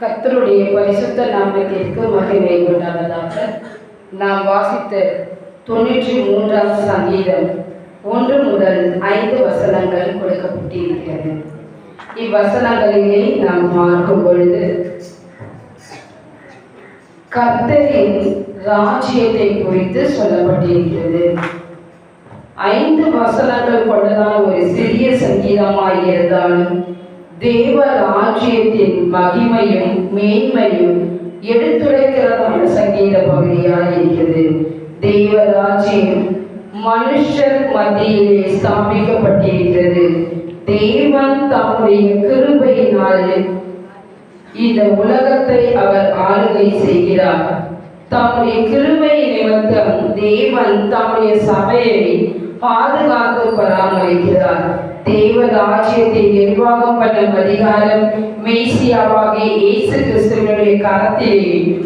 கர்த்தருடைய பரிசுத்த நாமத்திற்கு மகிமை உண்டானதாக நாம் வாசித்த தொண்ணூற்றி மூன்றாம் சங்கீதம் ஒன்று முதல் ஐந்து வசனங்கள் கொடுக்கப்பட்டிருக்கிறது. இவ்வசனங்களிலே நாம் பார்க்கும் பொழுது கர்த்தரின் ராஜ்யத்தை குறித்து சொல்லப்பட்டிருக்கிறது. ஐந்து வசனங்கள் கொண்டதான ஒரு சிறிய சங்கீதமாக இருந்தாலும் தேவ ராஜ்யத்தின் மகிமையும் மேன்மையும் எடுத்துரைக்கிறதான சங்கீத பகுதியாக இருக்கிறது. தேவராஜ்யம் மனுஷர் மத்தியிலே ஸ்தாபிக்கப்பட்டிருக்கிறது. தேவன் தம்முடைய கிருபையினால் இந்த உலகத்தை அவர் ஆளுகை செய்கிறார். தம்முடைய கிருபை நிமித்தம் தேவன் தம்முடைய சபையை பாதுகாத்து பராமரிக்கிறார். ராஜ்யத்தை நிர்வாகம் பண்ணும் அதிகாரம் மேசியாவாகிய இயேசு கிறிஸ்துவனுடைய கரத்திலே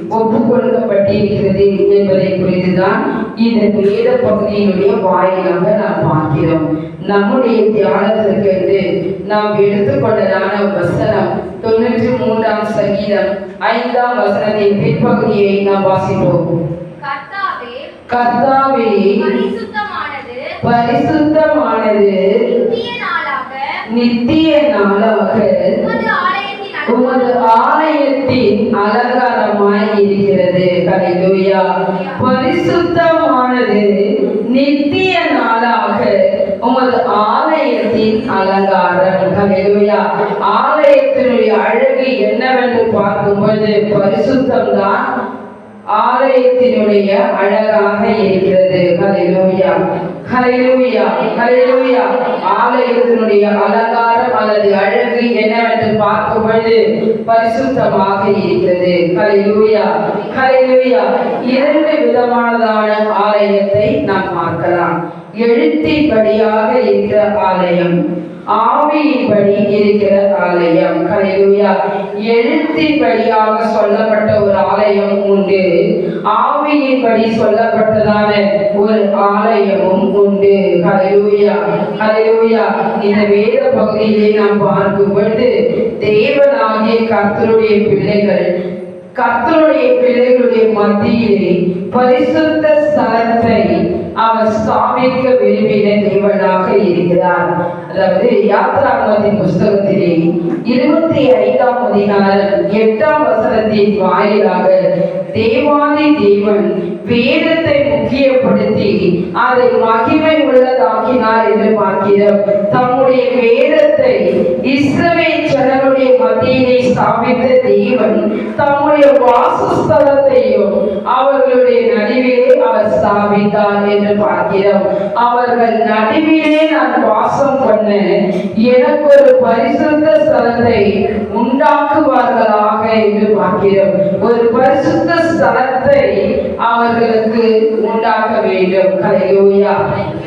ஒப்புக் கொடுக்கப்பட்டிருக்கிறது என்பதை குறித்துதான் இந்த வேத பகுதியினுடைய வாயிலாக நாம் பார்க்கிறோம். நம்முடைய தியானத்திற்கு என்று நாம் எடுத்துக்கொண்டதான வசனம் தொண்ணூற்றி மூன்றாம் சங்கீதம் ஐந்தாம் வசனத்தின் பிற்பகுதியை நாம் வாசிப்போம். கர்த்தாவே கர்த்தாவே பரிசுத்தமானது நித்திய நாளாக உமது ஆலயத்தின் அலங்காரமாய் இருக்கிறது. ஹalleluya பரிசுத்தமானது நித்திய நாளாக உமது ஆலயத்தின் அலங்காரம். ஹalleluya ஆலயத்தினுடைய அழகு என்னவென்று பார்க்கும்போது பரிசுத்தம் தான் ஆலயத்தினுடைய அழகாக இருக்கிறது. ஹalleluya ஹalleluya ஹalleluya ஆலயத்தினுடைய அலங்காரம் அல்லது அழகு என்னவென்று பார்க்கும் பொழுது பரிசுத்தமாக இருக்கிறது. ஹalleluya ஹalleluya இரண்டு விதமானதான ஆலயத்தை நாம் பார்க்கலாம். எழுத்தின்படியாக இருக்கிற ஆலயம் ஆவியின்படி இருக்கிற ஆலயம். கலையா எழுத்தின் வழியாக சொல்லப்பட்ட ஒரு ஆலயம் உண்டு. ஆவியின்படி சொல்லப்பட்டதான ஒரு ஆலயமும் உண்டு. ஹalleluya ஹalleluya இந்த வேத பகுதியிலே நாம் பார்க்கும் பொழுது தேவனாகிய கர்த்தருடைய பிள்ளைகள் கர்த்தருடைய பிள்ளைகளுடைய மத்தியிலே பரிசுத்த ஸ்தலத்தை அவர் ஸ்தாபிக்க விரும்பின தேவனாக இருக்கிறார். அதாவது யாத்ராமத்தின் புஸ்தகத்திலே இருபத்தி ஐந்தாம் அதிகாரம் எட்டாம் வசனத்தின் வாயிலாக தேவாதி தேவன் வேதத்தை முக்கியப்படுத்தி அதை மகிமை உள்ளதாக்கினார் என்று பார்க்கிறோம் தம்முடைய வேதத்தை இஸ்ரவேல் ஜனருடைய மத்தியிலே ஸ்தாபித்த தேவன் தம்முடைய வாசஸ்தலத்தையும் அவர்களுடைய நடுவிலே அவர் ஸ்தாபித்தார் என்று பார்க்கிறோம் அவர்கள் நடுவிலே நான் வாசம் பண்ண எனக்கு ஒரு பரிசுத்த ஸ்தலத்தை உண்டாக்குவார்களாக என்று பார்க்கிறோம் ஒரு பரிசுத்த ஸ்தலத்தை அவர்களுக்கு உண்டாக்க வேண்டும். ஹalleluya.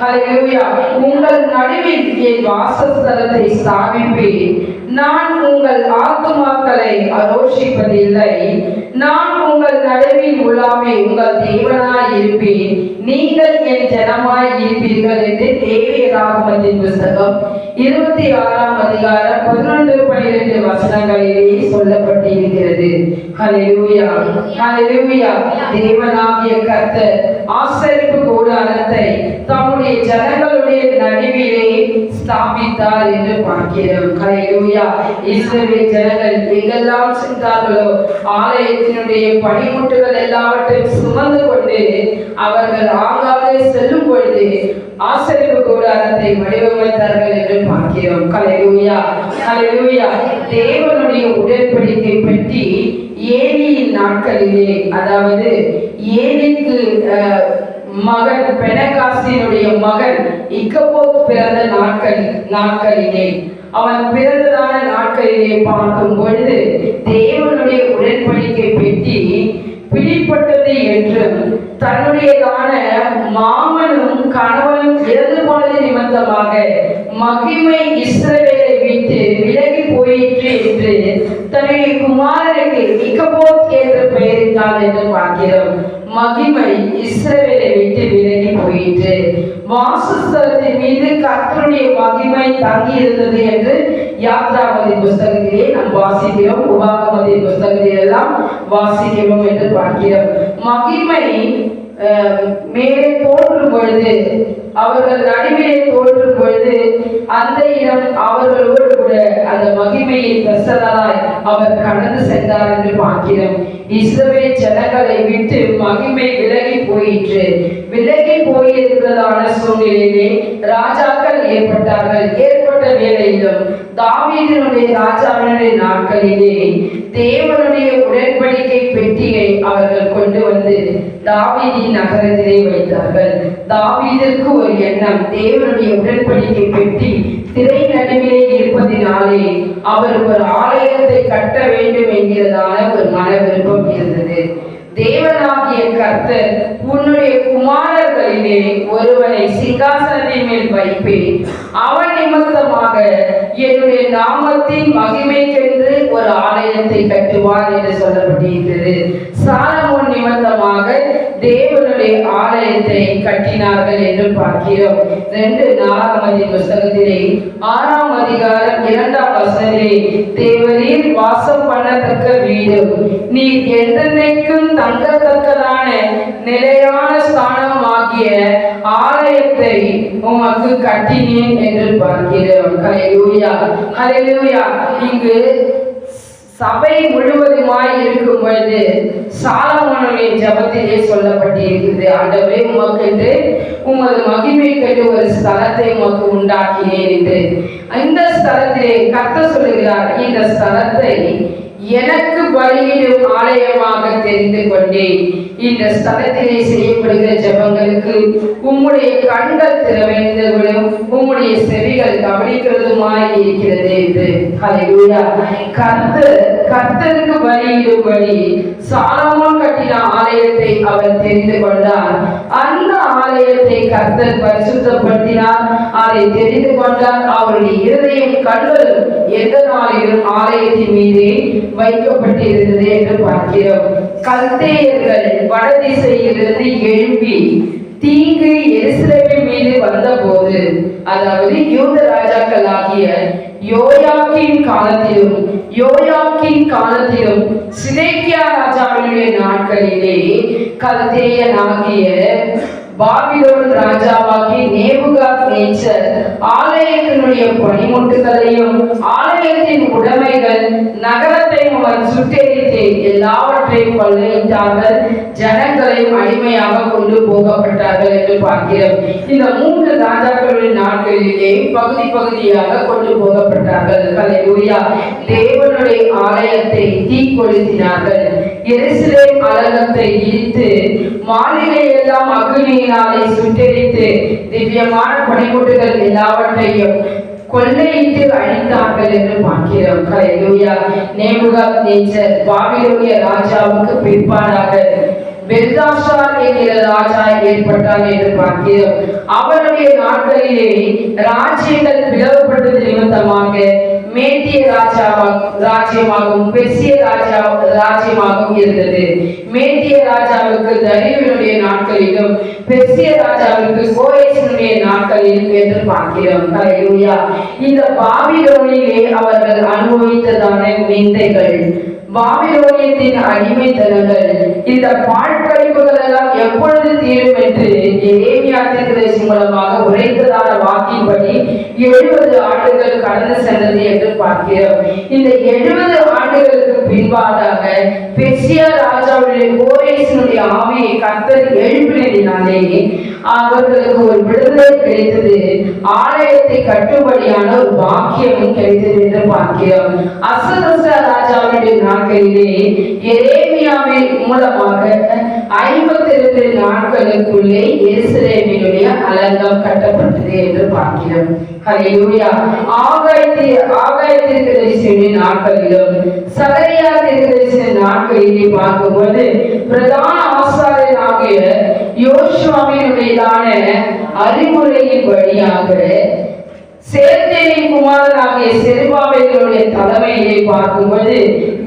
ஹalleluya. உங்கள் நடுவில் என் வாசஸ்தலத்தை ஸ்தாபிப்பேன். நான் உங்கள் ஆத்துமாக்களை அரோஷிப்பதில்லை. நான் உங்கள் நடுவில் உள்ளாமே உங்கள் தேவனாய் இருப்பேன். நீங்கள் என் ஜனமாய் இருப்பீர்கள் என்று தேவியராகமத்தின் புஸ்தகம் இருபத்தி ஆறாம் அதிகாரம் பதினொன்று பனிரெண்டு வசனங்களிலே சொல்லப்பட்டிருக்கிறது. ஹலெலூயா ஹலெலூயா தேவனாகிய கர்த்தர் ஆசரிப்பு கூடாரத்தை தம்முடைய ஜனங்களுடைய நடுவிலே ஸ்தாபித்தார் என்று பார்க்கிறோம். ஹலெலூயா இஸ்ரவேல் ஜனங்கள் எங்கெல்லாம் சென்றார்களோ ஆலயத்தினுடைய பணிமுட்டுகள் எல்லாவற்றையும் சுமந்து கொண்டு அவர்கள் ஆங்காங்கே செல்லும் பொழுது ஆசரிப்பு கூடாரத்தை வடிவமைத்தார்கள் என்று பாக்கியம் கலையூயா கலையூயா தேவனுடைய உடன்படிக்கை பற்றி ஏலியின் நாட்களிலே அதாவது ஏலிக்கு மகன் பெனகாசினுடைய மகன் இக்கப்போ பிறந்த நாட்கள் நாட்களிலே அவன் பிறந்ததான நாட்களிலே பார்க்கும் பொழுது தேவனுடைய உடன்படிக்கை பெட்டி பிடிப்பட்டது என்றும் தன்னுடைய மாமனும் கணவனும் இறந்து போனது நிமித்தமாக மகிமை இஸ்ரவேலை விட்டு விலகி போயிற்று என்று தன்னுடைய குமாரனுக்கு இக்கபோத் என்று பெயரிட்டார் என்று பார்க்கிறோம். மகிமை இஸ்ரவேலை விட்டு விலகி போயிற்று. வாசஸ்தலத்தின் மீது கர்த்தருடைய மகிமை தங்கி இருந்தது என்று யாத்ராமதி புஸ்தகத்திலே நாம் வாசிக்கிறோம். உபாகமதி புஸ்தகத்திலெல்லாம் வாசிக்கிறோம் என்று பார்க்கிறோம். மகிமை மேலே தோன்றும் பொழுது அவர்கள் நடுவிலே தோன்றும் பொழுது அந்த இடம் அவர்களோடு கூட அந்த மகிமையை பிரசன்னராய் அவர் கடந்து சென்றார் என்று பார்க்கிறோம். இஸ்ரவேல் ஜனங்களை விட்டு மகிமை விலகி போயிற்று. விலகி போயிருக்கிறதான சூழ்நிலையிலே ராஜாக்கள் ஏற்பட்டார்கள். ஏற்பட்ட வேளையிலும் தாவீதனுடைய ராஜாவினுடைய நாட்களிலே தேவனுடைய உடன்படிக்கை பெட்டியை அவர்கள் கொண்டு வந்து தாவீதின் நகரத்திலே வைத்தார்கள். தாவீதிற்கு ஒரு எண்ணம் தேவனுடைய உடன்படிக்கை பெட்டி திரை நடுவிலே இருப்பதினாலே அவர் ஒரு ஆலயத்தை கட்ட வேண்டும் என்கிறதான ஒரு மன விருப்பம் இருந்தது. தேவனாகிய கர்த்தர் உன்னுடைய குமாரர்களிலே ஒருவனை சிங்காசனத்தின் மேல் வைப்பேன். அவன் நிமித்தமாக என்னுடைய நாமத்தின் மகிமைக்கென்று ஒரு ஆலயத்தை கட்டுவார் என்று சொல்லப்பட்டிருக்கிறது. சார கர்த்தருடைய ஆலயத்தை கட்டினார்கள் என்று பார்க்கிறோம். ரெண்டு நாலாமதி புஸ்தகத்திலே ஆறாம் அதிகாரம் இரண்டாம் வசனத்திலே தேவரீர் வாசம் பண்ணத்தக்க வீடு நீ என்றென்னைக்கும் தங்கத்தக்கதான நிலையான ஸ்தானமாகிய ஆலயத்தை உமக்கு கட்டினேன் என்று பார்க்கிறோம். ஹalleluya ஹalleluya இங்கு சபை முழுவதுமாய் இருக்கும் பொழுது சாலமோனுடைய ஜபத்திலே சொல்லப்பட்டிருக்கிறது. ஆண்டவரே உமக்கென்று உமது மகிமைக்கென்று ஒரு ஸ்தலத்தை உமக்கு உண்டாக்கினேன் என்று. இந்த ஸ்தலத்திலே கத்த சொல்லுகிறார் இந்த ஸ்தலத்தை எனக்கு பலியிடும் ஆலயமாக தெரிந்து கொண்டேன் இந்த ஸ்தலத்திலே செய்யப்படுகிற ஜபங்களுக்கு உம்முடைய கண்கள் திறமைந்தவர்களும் உம்முடைய செவிகள் கவனிக்கிறதுமாய் இருக்கிறது என்று. ஹalleluya கர்த்தர் கர்த்தருக்கு பலியிடும்படி சாலமோன் கட்டின ஆலயத்தை அவர் தெரிந்து கொண்டார் அந்த ஆலயத்தை கர்த்தர் பரிசுத்தப்படுத்தினார். அதை தெரிந்து கொண்டார் அவருடைய இருதயம் கண்களும் எந்த நாளிலும் ஆலயத்தின் மீது வைக்கப்பட்டிருந்தது என்று பார்க்கிறோம். கல்தேயர்கள் வடதிசையிலிருந்து எழும்பி தீங்கு எருசலேமின் மீது வந்தபோது அதாவது யூத ராஜாக்களாகிய யோயாக்கின் காலத்திலும் யோயாக்கின் காலத்திலும் சிதைக்கியா ராஜாவினுடைய நாட்களிலே கல்தேயனாகிய பாபிலோன் ராஜாவாகி நேபுகாத் நேச்சர். ஆலயத்தினுடைய பணிமுட்டுகளையும் ஆலயத்தின் உடைமைகள் நகரத்தை அவன் சுட்டெரித்து எல்லாவற்றையும் கொள்ளையிட்டார்கள் ஜனங்களையும் அடிமையாக கொண்டு போகப்பட்டார்கள் என்று பார்க்கிறோம். இந்த மூன்று ராஜாக்களின் நாட்களிலே பகுதி பகுதியாக கொண்டு போகப்பட்டார்கள். கலையூரியா தேவனுடைய ஆலயத்தை தீக்கொளுத்தினார்கள் எரிசிலே அலகத்தை இடித்து மாநில எல்லாம் அக்னியில் அக்னியினாலே சுட்டெரித்து திவ்யமான பணிமுட்டுகள் எல்லாவற்றையும் கொள்ளையிட்டு அழித்தார்கள் என்று பார்க்கிறோம். கலையூயா நேமுகம் நேச்சர் பாபிலோனிய ராஜாவுக்கு பிற்பாடாக பெல்தாஷார் என்கிற ராஜா ஏற்பட்டார் என்று பார்க்கிறோம். அவருடைய நாட்களிலே ராஜ்யங்கள் பிளவுபட்டது நிமித்தமாக மேத்திய ராஜாவாக ராஜ்யமாகவும் பெர்சிய ராஜா ராஜ்யமாகவும் இருந்தது. மேத்திய ராஜாவுக்கு தரியுனுடைய நாட்களிலும் பெர்சிய ராஜாவுக்கு கோயேசனுடைய நாட்களிலும் என்று பார்க்கிறோம் இந்த பாபிலோனிலே அவர்கள் அனுபவித்ததான நிந்தைகள். பாபிலோனியத்தின் அடிமைத்தனங்கள். இந்த பாழ்கழிப்புகள் எல்லாம் எப்பொழுது தீரும் என்று எரேமியா மூலமாக உரைத்ததான வாக்கின்படி எழுபது ஆண்டுகள் கடந்து சென்றது என்று பார்க்கிறோம். இந்த எழுபது ஆண்டுகளுக்கு பின்பாக பெர்சியா ராஜாவுடைய கோரேசனுடைய ஆவியை கத்தர் எழுப்பினதினாலே அவர்களுக்கு ஒரு விடுதலை கிடைத்தது. ஆலயத்தை கட்டும்படியான ஒரு பாக்கியமும் கிடைத்தது என்று பார்க்கிறோம். அசதச ராஜாவுடைய நாட்களிலே எரேமியாவை மூலமாக ஐம்பத்தி இரண்டு நாட்களுக்குள்ளே எருசலேமினுடைய அலங்கம் கட்டப்பட்டது என்று பார்க்கிறோம். ஹalleluya ஆகாயத்தி ஆகாயத்திற்கு தரிசன நாட்களிலும் சகரியா தரிசன நாட்களிலே பார்க்கும்போது பிரதான ஆசாரியனாகிய யோசுவாவினுடையதான அறிவுரையின் வழியாக சேர்த்தேனின் குமாரனாகிய செருபாவைகளுடைய தலைமையை பார்க்கும்போது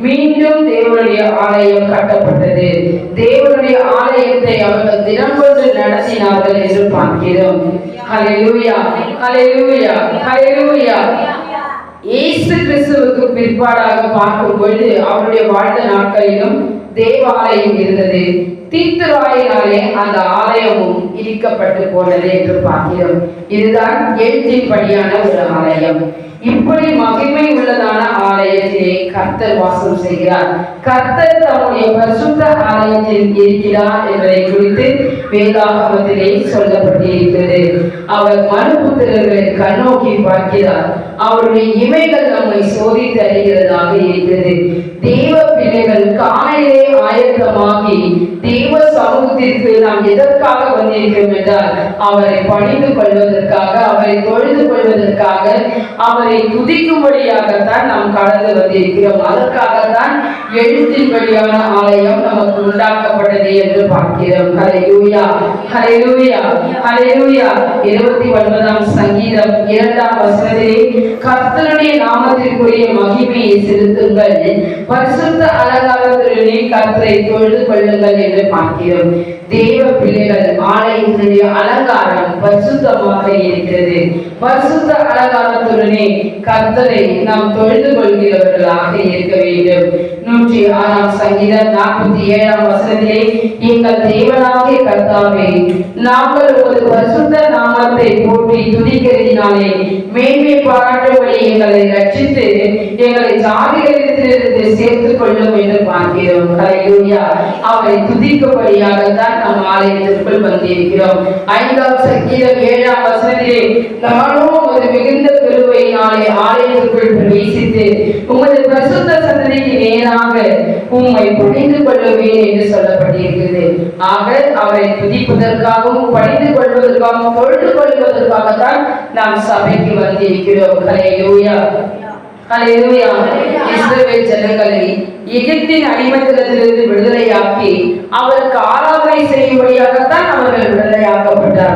மீண்டும் தேவனுடைய ஆலயம் கட்டப்பட்டது. தேவனுடைய ஆலயத்தை அவர்கள் தினம் கொண்டு நடத்தினார்கள் என்று பார்க்கிறோம். ஹலெலூயா ஹலெலூயா ஹலெலூயா இயேசு கிறிஸ்துவுக்கு பிற்பாடாக பார்க்கும் பொழுது அவருடைய வாழ்ந்த நாட்களிலும் தேவாலயம் இருந்தது. தீத்துராயினாலே அந்த ஆலயமும் இடிக்கப்பட்டு போனது என்று பார்க்கிறோம் இதுதான் எழுத்தின்படியான ஒரு ஆலயம். இப்படி மகிமை உள்ளதான ஆலயத்திலே கர்த்தர் வாசம் செய்கிறார். கர்த்தர் தம்முடைய பரிசுத்த ஆலயத்தில் இருக்கிறார் என்பதை குறித்து வேதாகமத்திலே சொல்லப்பட்டிருக்கிறது. அவர் மனுபுத்திரர்களை கண்ணோக்கி பார்க்கிறார். அவருடைய இமைகள் நம்மை சோதித்து அறிகிறதாக இருக்கிறது. தேவ பிள்ளைகள் காலையிலே ஆயத்தமாகி தேவ சமூகத்திற்கு நாம் எதற்காக வந்திருக்கிறோம் என்றால் அவரை பணிந்து கொள்வதற்காக அவரை தொழுது கொள்வதற்காக அவரை துதிக்கும்படியாகத்தான் நாம் கடந்து வந்திருக்கிறோம். அதற்காகத்தான் எழுத்தின்படியான ஆலயம் நமக்கு உண்டாக்கப்பட்டது என்று பார்க்கிறோம். ஹalleluya ஹalleluya ஹalleluya இருபத்தி ஒன்பதாம் சங்கீதம் இரண்டாம் வசனத்திலே கர்த்தருடைய நாமத்திற்குரிய மகிமையை செலுத்துங்கள். பரிசுத்த அலங்காரத்திலே கற்றை தொழுது கொள்ளுங்கள் என்று பார்க்கிறோம். தேவ பிள்ளைகள் ஆலயத்தினுடைய அலங்காரம் பரிசுத்தமாக இருக்கிறது. பரிசுத்த அலங்காரத்துடனே கர்த்தரை நாம் தொழுது கொள்கிறவர்களாக இருக்க வேண்டும். நூற்றி ஆறாம் சங்கீதம் நாற்பத்தி ஏழாம் வசனத்திலே எங்கள் தேவனாகிய கர்த்தாவை நாங்கள் ஒரு பரிசுத்த நாமத்தை போற்றி துதிக்கிறதினாலே மேன்மை பாராட்டும்படி எங்களை ரட்சித்து எங்களை ஜாதிகளிடத்திலிருந்து சேர்த்துக் கொள்ளும் என்று பார்க்கிறோம். ஹalleluya அவரை துதிக்கும்படியாக தான் நாம் ஆலயத்திற்குள் வந்திருக்கிறோம். ஐந்தாம் சங்கீதம் ஏழாம் வசனத்திலே நானும் ஒரு மிகுந்த பெரும் கிருபையினாலே ஆலயத்திற்குள் பிரவேசித்து உமது பிரசுத்த சந்ததிக்கு நேராக உம்மை புரிந்து கொள்ளுவேன் என்று சொல்லப்பட்டிருக்கிறது. ஆக அவரை துதிப்பதற்காகவும் பணிந்து கொள்வதற்காகவும் தொழுது கொள்வதற்காகத்தான் நாம் சபைக்கு வந்திருக்கிறோம். ஹalleluya ஹalleluya இஸ்ரவேல் ஜனங்களை எகிப்தின் அடிமைத்தனத்திலிருந்து விடுதலையாக்கி அவருக்கு ஆராதனை செய்யும்படியாக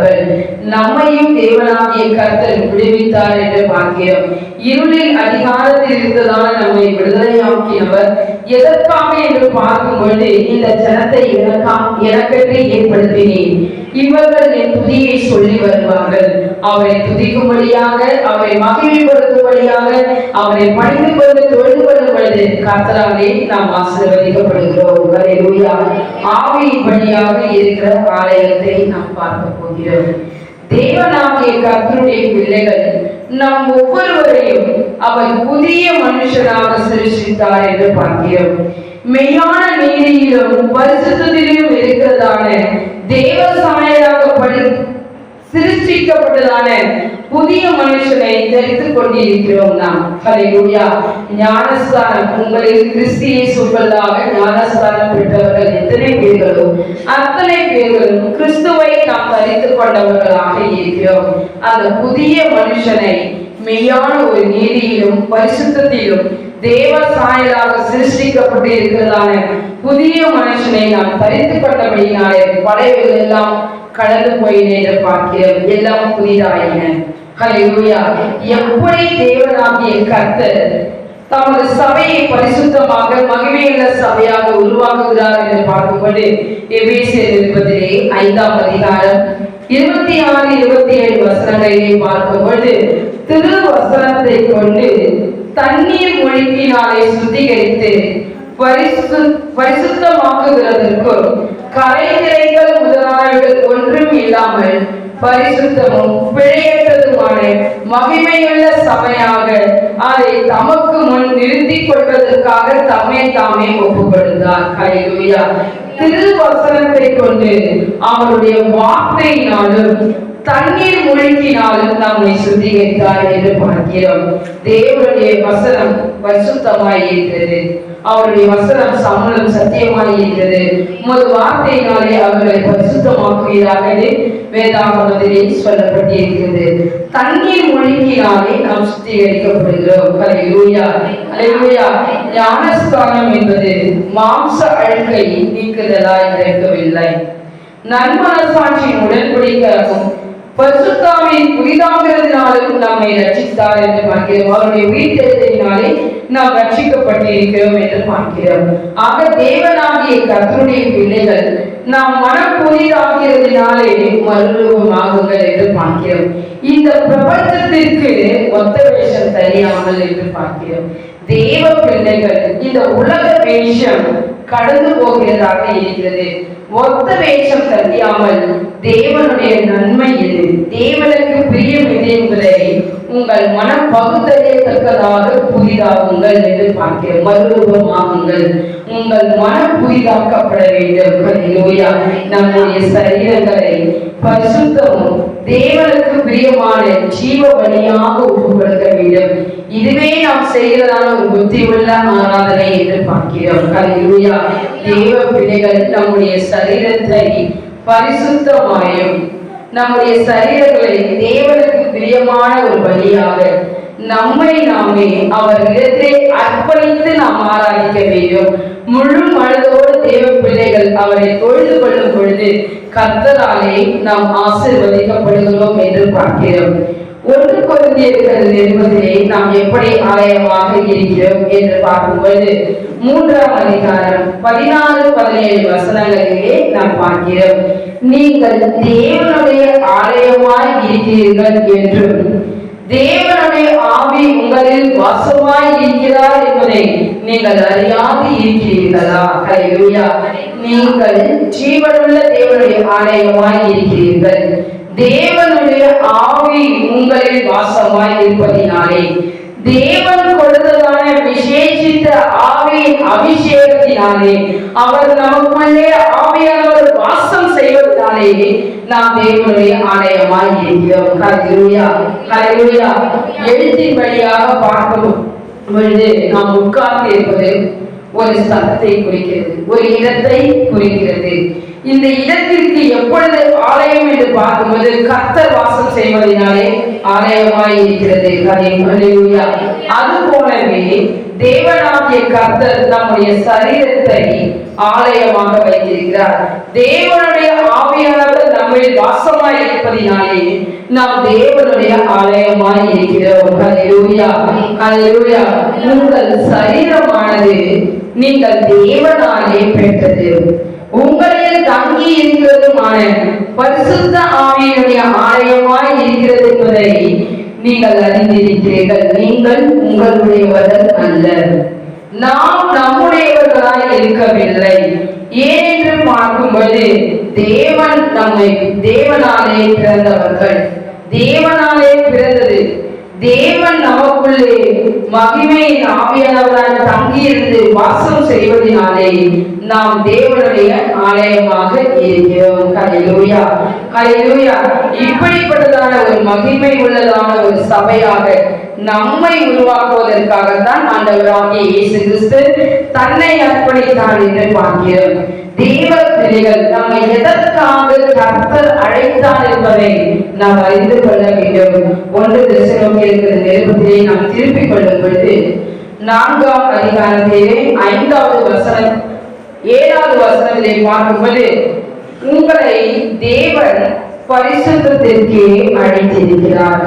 விடுதலையாக்கப்பட்டார்கள் நம்மையும் தேவனாகிய கர்த்தர் விடுவித்தார் என்ற பாக்கியம். இருளில் அதிகாரத்தில் இருந்ததான நம்மை விடுதலையாக்கியவர் எதற்காக என்று பார்க்கும் பொழுது இந்த ஜனத்தை எனக்கா எனக்கென்று ஏற்படுத்தினேன் இவர்கள் என் துதியை சொல்லி வருவார்கள். அவரை துதிக்கும்படியாக அவரை மகிழ்ப்படுத்தும்படியாக அவரை பணிந்து கொண்டு தொழுது கொள்ளும் பொழுது கர்த்தராலே நாம் ஆசீர்வதிக்கப்படுகிறோம். ஹalleluya ஆவியின் வழியாக இருக்கிற ஆலயத்தை நாம் பார்க்க போகிறோம். தேவனாகிய கர்த்தருடைய பிள்ளைகள் நம் ஒவ்வொருவரையும் அவர் புதிய மனுஷனாக சிருஷ்டித்தார் என்று பார்க்கிறோம். மெய்யான நீதியிலும் பரிசுத்திலும் இருக்கிறதான தேவ சாயலாக படி சிருஷ்டிக்கப்பட்டதான புதிய மனுஷனை தரித்துக் கொண்டிருக்கிறோம் நாம். ஹalleluya ஞானஸ்தானம். உங்களில் கிறிஸ்தியை இயேசுக்குள்ளாக ஞானஸ்தானம் பெற்றவர்கள் எத்தனை பேர்களோ அத்தனை பேர்களும் கிறிஸ்துவை நாம் தரித்துக் கொண்டவர்களாக இருக்கிறோம். அந்த புதிய மனுஷனை மெய்யான ஒரு நீதியிலும் பரிசுத்திலும் தேவ சாயலாக சிருஷ்டிக்கப்பட்டு இருக்கிறதான புதிய மனுஷனை நாம் தரித்துக் கொண்டபடியினாலே படைகள் எல்லாம் கடந்து போயின என்று பார்க்கிறோம். எல்லாம் புதிதாயின. ஹalleluya எப்படி தேவனாகிய கர்த்தர் தமது சபையை பரிசுத்தமாக மகிமையுள்ள சபையாக உருவாக்குகிறார் என்று பார்க்கும்போது எபேசியர் இருப்பதிலே ஐந்தாம் அதிகாரம் இருபத்தி ஆறு இருபத்தி ஏழு வசனங்களிலே பார்க்கும்போது திரு வசனத்தை கொண்டு தண்ணீர் மொழிக்கினாலே சுத்திகரித்து பரிசு பரிசுத்தமாக்குகிறதற்கும் கரைதிரைகள் முதலாளிகள் ஒன்றும் இல்லாமல் பரிசுத்தமும் பிழையற்றதுமான மகிமையுள்ள சபையாக அதை தமக்கு முன் நிறுத்திக் கொள்வதற்காக தம்மை தாமே ஒப்புக் கொடுத்தார் திருவசனத்தை கொண்டு அவருடைய வார்த்தையினாலும் தண்ணீர் முழுக்கினாலும் நம்மை சுத்திகரித்தார் என்று பார்க்கிறோம். தேவனுடைய வசனம் பரிசுத்தமாய் இருக்கிறது. அவருடைய வசனம் சமணம் சத்தியமாய் இருக்கிறது. உமது வார்த்தையினாலே அவர்களை பரிசுத்தமாக்குவீராக என்று வேதாகமத்திலே சொல்லப்பட்டிருக்கிறது. தண்ணீர் முழுக்கினாலே நாம் சுத்திகரிக்கப்படுகிறோம். ஹalleluya ஹalleluya ஞானஸ்தானம் என்பது மாம்ச அழுக்கை நீக்குதலாய் இருக்கவில்லை நன்மனசாட்சியின் உடன்படிக்கையாகும் பரிசுத்தாவின் புதிதாகிறதுனாலும் நம்மை ரட்சித்தார் என்று பார்க்கிறோம். அவருடைய உயிர்த்தெழுதினாலே நாம் ரட்சிக்கப்பட்டிருக்கிறோம் என்று பார்க்கிறோம். ஆக தேவனாகிய கர்த்தருடைய பிள்ளைகள் நாம் மனம் புதிதாகிறதுனாலே மறுரூபமாகுங்கள் என்று பார்க்கிறோம். இந்த பிரபஞ்சத்திற்கு ஒத்த வேஷம் தெரியாமல் என்று பார்க்கிறோம். தேவ பிள்ளைகள் இந்த உலக வேஷம் கடந்து போகிறதாக இருக்கிறது. ஒத்த வேஷம் தெரியாமல் தேவனுடைய தேவனுக்கு பிரியம் எது என்பதை உங்கள் மனம் பகுத்தறியத்தக்கதாக புதிதாகுங்கள் என்று பார்க்கிறோம் மறுரூபமாகுங்கள். உங்கள் மனம் புதிதாக்கப்பட வேண்டும் நம்முடைய சரீரங்களை பரிசுத்தமும் தேவனுக்கு பிரியமான ஜீவ வழியாக ஒப்பு வேண்டும். இதுவே நாம் செய்கிறதான ஒரு புத்தி உள்ள ஆராதனை என்று பார்க்கிறோம். ஹalleluya. தேவ பிள்ளைகள் நம்முடைய சரீரத்தை பரிசுத்தமாயும் நம்முடைய சரீரங்களை தேவனுக்கு பிரியமான ஒரு வழியாக நம்மை நாமே அவர் இடத்தை அர்ப்பணித்து நாம் ஆராதிக்க வேண்டும். முழு மனதோடு தேவ பிள்ளைகள் அவரை தொழுது கொள்ளும் பொழுது கத்தராலே நாம் ஆசிர்வதிக்கப்படுகிறோம் என்று பார்க்கிறோம். ஒன்று குழந்தையர்கள் நிறுவனத்திலே நாம் எப்படி ஆலயமாக இருக்கிறோம் என்று பார்க்கும்போது மூன்றாம் அதிகாரம் பதினாறு பதினேழு வசனங்களிலே நாம் பார்க்கிறோம். நீங்கள் தேவனுடைய ஆலயமாய் இருக்கிறீர்கள் என்றும் தேவனுடைய ஆவி உங்களில் வாசமாய் இருக்கிறார் என்பதை நீங்கள் அறியாது இருக்கிறீர்களா? நீங்கள் ஜீவனுள்ள தேவனுடைய ஆலயமாய் இருக்கிறீர்கள். தேவனுடைய ஆவி உங்களில் வாசமாய் இருப்பதினாலே. தேவன் கொடுத்ததான விசேஷித்த ஆவியின் அபிஷேகத்தினாலே அவர் நமக்குள்ளே ஆவியானவர் வாசம் செய்வதனாலே நாம் தேவனுடைய ஆலயமாய் இருக்கிறோம். ஹalleluya ஹalleluya எழுத்தின் வழியாக பார்க்கும் பொழுது நாம் உட்கார்ந்து இருப்பது ஒரு சத்தத்தை குறிக்கிறது ஒரு இடத்தை குறிக்கிறது. இந்த இடத்திற்கு எப்பொழுது ஆலயம் என்று பார்க்கும்போது கர்த்தர் வாசம் செய்வதனாலே ஆலயமாய் இருக்கிறது ஹalleluya அது போலவே தேவனாகிய கர்த்தர் நம்முடைய சரீரத்தை ஆலயமாக வைத்திருக்கிறார். தேவனுடைய ஆவியானவர் நம்மில் வாசமாய் இருப்பதினாலே நாம் தேவனுடைய ஆலயமாய் இருக்கிறோம் உங்கள் சரீரமானது நீங்கள் தேவனாலே பெற்றது. உங்களில் தங்கி இருக்கிறதுமான பரிசுத்த ஆவியினுடைய ஆலயமாய் இருக்கிறது என்பதை நீங்கள் அறிந்திருக்கிறீர்கள். நீங்கள் உங்களுடையவர்கள் அல்ல. நாம் நம்முடையவர்களாய் இருக்கவில்லை. ஏனென்று பார்க்கும்போது தேவன் நம்மை தேவனாலே பிறந்தவர்கள். தேவனாலே பிறந்தது தேவன் நமக்குள்ளே மகிமையின் ஆவியானவராய் தங்கியிருந்து வாசம் செய்வதனாலே நாம் தேவனுடைய ஆலயமாக இருக்கிறோம். ஹalleluya. ஹalleluya. இப்படிப்பட்டதான ஒரு மகிமை உள்ளதான ஒரு சபையாக நம்மை உருவாக்குவதற்காகத்தான் ஆண்டவராகிய இயேசு கிறிஸ்து தன்னை அர்ப்பணித்தார் என்று பார்க்கிறோம் தேவ பிள்ளைகள் நம்மை எதற்காக கர்த்தர் அழைத்தார் என்பதை நாம் அறிந்து கொள்ள வேண்டும். ஒன்று திசைநோக்கியிருக்கிற நிருபத்திலே நாம் திருப்பிக் கொள்ளும் பொழுது நான்காம் அதிகாரத்திலே ஐந்தாவது வசனம் ஏழாவது வசனத்திலே பார்க்கும்போது உங்களை தேவன் பரிசுத்தத்திற்கே அழைத்திருக்கிறார்.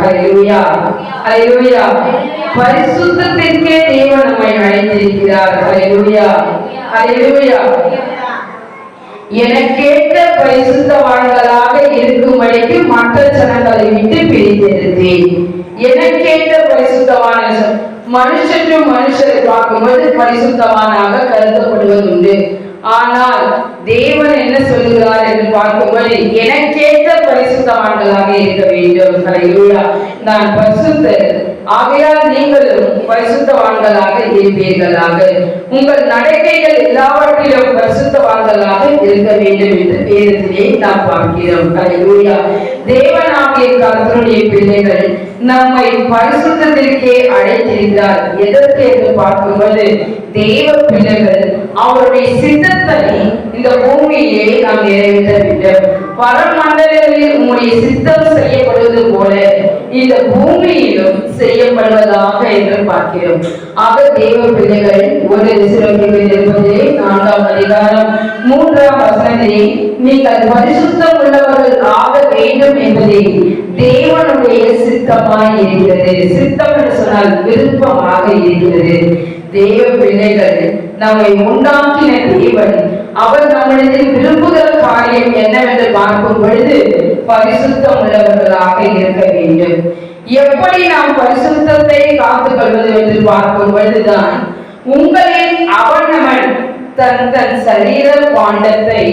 பரிசுத்தத்திற்கே தேவன் நம்மை அழைத்திருக்கிறார். ஹalleluya ஹalleluya எனக்கேற்ற பரிசுத்தவான்களாக இருக்கும்படிக்கு மற்ற ஜனங்களை விட்டு பிரித்தெடுத்தேன் எனக்கேற்ற பரிசுத்தவான மனுஷற்று மனுஷரை பார்க்கும்போது பரிசுத்தவானாக கருதப்படுவதுண்டு. ஆனால் தேவன் என்ன சொல்லுகிறார் என்று பார்க்கும்போது எனக்கேற்ற பரிசுத்தவான்களாக இருக்க வேண்டும். ஹalleluya. நான் பரிசுத்த ஆகையால் நீங்களும் பரிசுத்தவான்களாக இருப்பீர்களாக. உங்கள் நடக்கைகள் எல்லாவற்றிலும் பரிசுத்தவான்களாக இருக்க வேண்டும் என்று பேரத்திலே நாம் பார்க்கிறோம். ஹalleluya. தேவனாகிய கர்த்தருடைய பிள்ளைகள் நம்மை பரிசுத்தத்திற்கே அழைத்திருக்கிறார். எதற்கு என்று பார்க்கும்போது தேவ பிள்ளைகள் அவருடைய சித்தத்தை இந்த பூமியிலே நாம் நிறைவேற்ற வேண்டும் பரமண்டலங்களில் உங்களுடைய சித்தம் செய்யப்படுவது போல இந்த பூமியிலும் செய்யப்படுவதாக என்று பார்க்கிறோம். ஆக தேவ பிள்ளைகள் ஒரு சிறப்பில் நான்காம் அதிகாரம் மூன்றாம் வசனத்திலே நீங்கள் பரிசுத்தம் உள்ளவர்கள் ஆக வேண்டும் என்பதே தேவனுடைய சித்தமாய் இருக்கிறது. சித்தம் என்று சொன்னால் விருப்பமாக இருக்கிறது. தேவ பிள்ளைகள் நம்மை உண்டாக்கின தேவன் அவர் நம்மிடத்தில் விரும்புகிற காரியம் என்னவென்று பார்க்கும் பொழுது பரிசுத்தம் உள்ளவர்களாக இருக்க வேண்டும். எப்படி நாம் பரிசுத்தத்தை காத்துக் கொள்வது என்று பார்க்கும் பொழுதுதான் உங்களின் அவனவன் தன் தன் சரீர பாண்டத்தை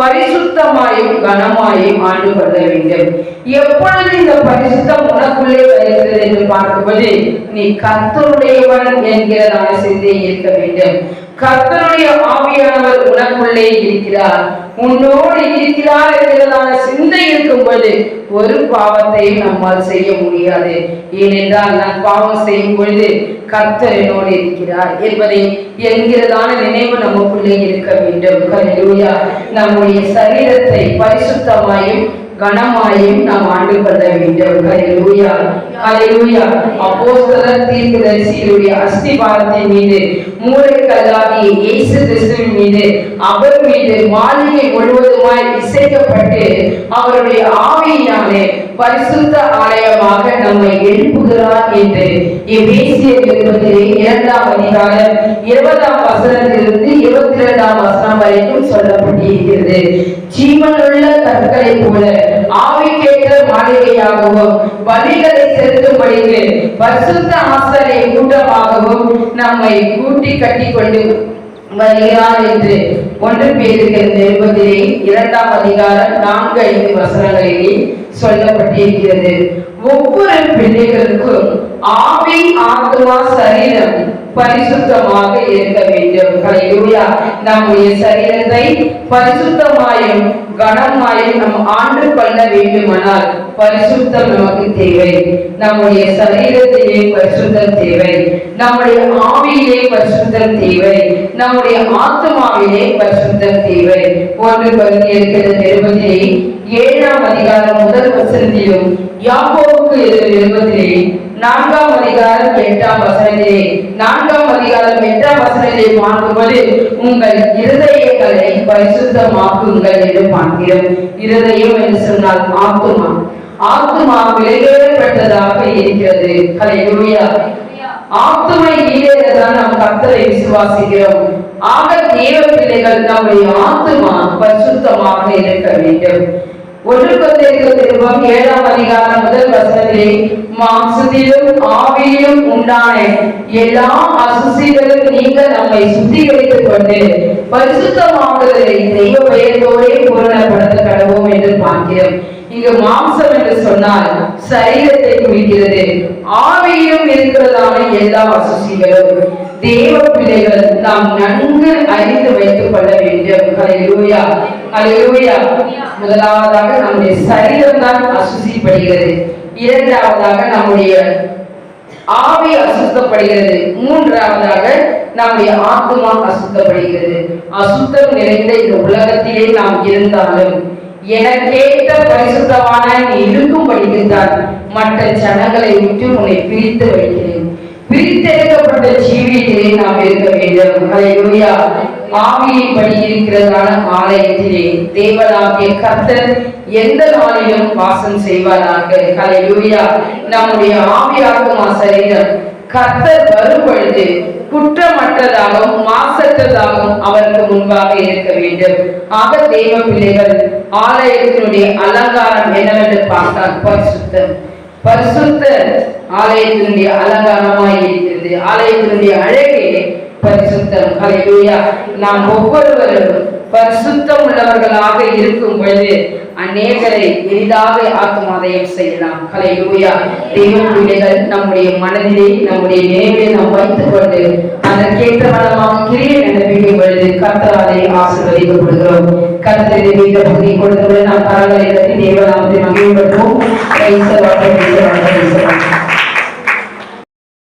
பரிசுத்தமாயும் கனமாயும் ஆண்டு கொள்ள வேண்டும். எப்பொழுது இந்த பரிசுத்தம் உனக்குள்ளே வருகிறது என்று பார்க்கும்போது நீ கர்த்தருடையவன் என்கிறதான சிந்தை இருக்க வேண்டும். கர்த்தருடைய ஆவியானவர் உனக்குள்ளே இருக்கிறார். உன்னோடு இருக்கிறார் என்கிறதான சிந்தை இருக்கும்போது ஒரு பாவத்தையும் நம்மால் செய்ய முடியாது. ஏனென்றால் நான் பாவம் செய்யும் பொழுது கர்த்தர் என்னோடு இருக்கிறார் என்பதை என்கிறதான நினைவு நமக்குள்ளே இருக்க வேண்டும். நம்முடைய சரீரத்தை பரிசுத்தமாயும் கனமாயும் நாம் ஆண்டு கொள்ள வேண்டும். ஹalleluya. ஹalleluya. அப்போஸ்தலர் தீர்க்கதரிசியுடைய அஸ்திபாரத்தின் மீது மூளைக்கல்லாகிய இயேசு கிறிஸ்துவின் மீது அவர் மீது மாளிகை முழுவதுமாய் இசைக்கப்பட்டு அவருடைய ஆவியினாலே பரிசுத்த ஆலயமாக நம்மை எழுப்புகிறார் என்று எபேசியர் நிருபத்திலே இரண்டாம் அதிகாரம் இருபதாம் வசனத்திலிருந்து இருபத்தி இரண்டாம் வசனம் வரைக்கும் சொல்லப்பட்டிருக்கிறது. ஜீவனுள்ள கற்களை போல ஆவிக்கேற்ற மாளிகையாகவும் பலிகளை செலுத்தும்படிக்கு பரிசுத்த ஆசாரிய கூட்டமாகவும் நம்மை கூட்டி கட்டி கொண்டு வருகிறார் என்று ஒன்று பேருகிற நிருபத்திலே இரண்டாம் அதிகாரம் நான்கு ஐந்து வசனங்களிலே சொல்லப்பட்டிருக்கிறது. ஒவ்வொரு பிள்ளைகளுக்கும் ஆவி ஆத்மா சரீரம் பரிசுத்தமாக இருக்க வேண்டும். ஹalleluya நம்முடைய சரீரத்தை பரிசுத்தமாயும் கனமாயும் நம் ஆண்டு கொள்ள வேண்டுமானால் பரிசுத்தம் நமக்கு தேவை. நம்முடைய சரீரத்திலே பரிசுத்தம் தேவை. நம்முடைய ஆவியிலே பரிசுத்தம் தேவை. நம்முடைய ஆத்மாவிலே பரிசுத்தம் தேவை. ஒன்று பகுதி இருக்கிற நிருபத்திலே ஏழாம் அதிகாரம் முதல் வசனத்திலும் யாக்கோவுக்கு எழுதிய நிருபத்திலே நான்காம் அதிகாரம் எட்டாம் வசனத்திலே நான்காம் அதிகாரம் எட்டாம் வசனத்திலே பார்க்கும்போது உங்கள் இருதயங்களை பரிசுத்தமாக்குங்கள் என்று பார்க்கிறோம். இருதயம் என்று சொன்னால் ஆத்துமா. ஆத்துமா விலையேறப்பட்டதாக இருக்கிறது. ஹalleluya ஆத்துமை ஈடேறதான் நாம் கர்த்தரை விசுவாசிக்கிறோம். ஆக தேவ பிள்ளைகள் நம்முடைய ஆத்துமா பரிசுத்தமாக இருக்க வேண்டும். ஒன்று கொண்டிருக்க திரும்பம் ஏழாம் அதிகாரம் முதல் வசனத்திலே மாம்சத்திலும் ஆவியிலும் உண்டான எல்லா அசுசிகளும் நீங்க நம்மை சுத்திகரித்துக் கொண்டு பரிசுத்தமாகுதலை தெய்வ பெயர்ந்தோரே பூரணப்படுத்த கடவோம் என்று பார்க்கிறோம். இங்கு மாம்சம் என்று சொன்னால் சரீரத்தை குறிக்கிறது. ஆவியிலும் இருக்கிறதான எல்லா அசுசிகளும். தேவ பிள்ளைகள் நாம் நன்கு அறிந்து வைத்துக் கொள்ள வேண்டும். அலையூயா அலையூயா முதலாவதாக நம்முடைய சரீரம் தான் அசுசிப்படுகிறது இரண்டாவதாக நம்முடைய ஆவி அசுத்தப்படுகிறது. மூன்றாவதாக நம்முடைய ஆத்மா அசுத்தப்படுகிறது. அசுத்தம் நிறைந்த இந்த உலகத்திலே நாம் இருந்தாலும் எனக்கேற்ற பரிசுத்தமான நீ இருக்கும்படிக்குத்தான் மற்ற ஜனங்களை விட்டு உன்னை பிரித்து வைக்கிறேன். பிரித்தெடுக்கப்பட்ட ஜீவியத்திலே நாம் இருக்க வேண்டும். ஆவியை படி இருக்கிறதான ஆலயத்திலே தேவனாகிய கர்த்தர் எந்த நாளிலும் வாசம் செய்வாராக. ஹalleluya. நம்முடைய ஆவியாகுமா சரீரம் கர்த்தர் வரும் பொழுது குற்றமற்றதாகவும் மாசற்றதாகவும் அவருக்கு முன்பாக இருக்க வேண்டும். ஆக தெய்வ பிள்ளைகள் ஆலயத்தினுடைய அலங்காரம் என்னவென்று பார்த்தால் பரிசுத்தம் பரிசுத்த ஆலயத்தினுடைய அலங்காரமாய் இருக்கிறது. ஆலயத்தினுடைய அழகே பரிசுத்தம். ஹalleluya நாம் ஒவ்வொருவரும் பரிசுத்தம் உள்ளவர்களாக இருக்கும் பொழுது அநேகரை எளிதாக ஆத்மாதயம் செய்யலாம். ஹalleluya தெய்வ பிள்ளைகள் நம்முடைய மனதிலே நம்முடைய நினைவிலே நாம் வைத்துக் கொண்டு அதற்கேற்ற மனமாக கிரிய நடப்பிக்கும் பொழுது கர்த்தராலே ஆசீர்வதிக்கப்படுகிறோம் கர்த்தரை வீட்ட பகுதி கொடுத்தவரை நாம் கரங்களை தட்டி தேவநாமத்தை மகிழ்படுவோம்